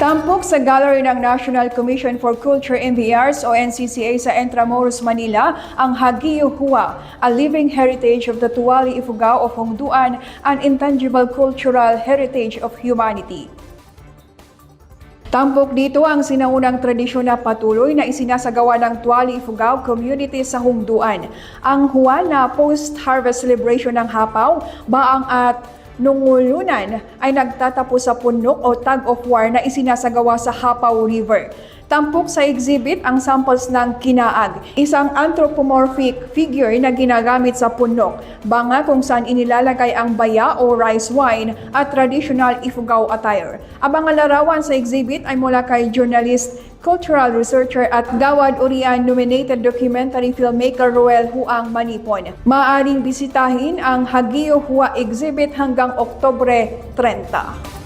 Tampok sa gallery ng National Commission for Culture Arts o NCCA sa Intramuros, Manila ang Hagiyo Hua, a living heritage of the Tuwali Ifugao of Hongduan, an intangible cultural heritage of humanity. Tampok dito ang sinaunang tradisyon na patuloy na isinasagawa ng Tuwali Ifugao community sa Hongduan. Ang Hua na post-harvest celebration ng Hapaw, baang at nungulunan ay nagtatapos sa punok o tug of war na isinasagawa sa Hapaw River. Tampok sa exhibit ang samples ng kinaag, isang anthropomorphic figure na ginagamit sa punok, banga kung saan inilalagay ang baya o rice wine at traditional Ifugao attire. Ang larawan sa exhibit ay mula kay journalist, cultural researcher at Gawad Urian nominated documentary filmmaker Roel Huang Manipon. Maaring bisitahin ang Hagiyo Hua exhibit hanggang Oktobre 30.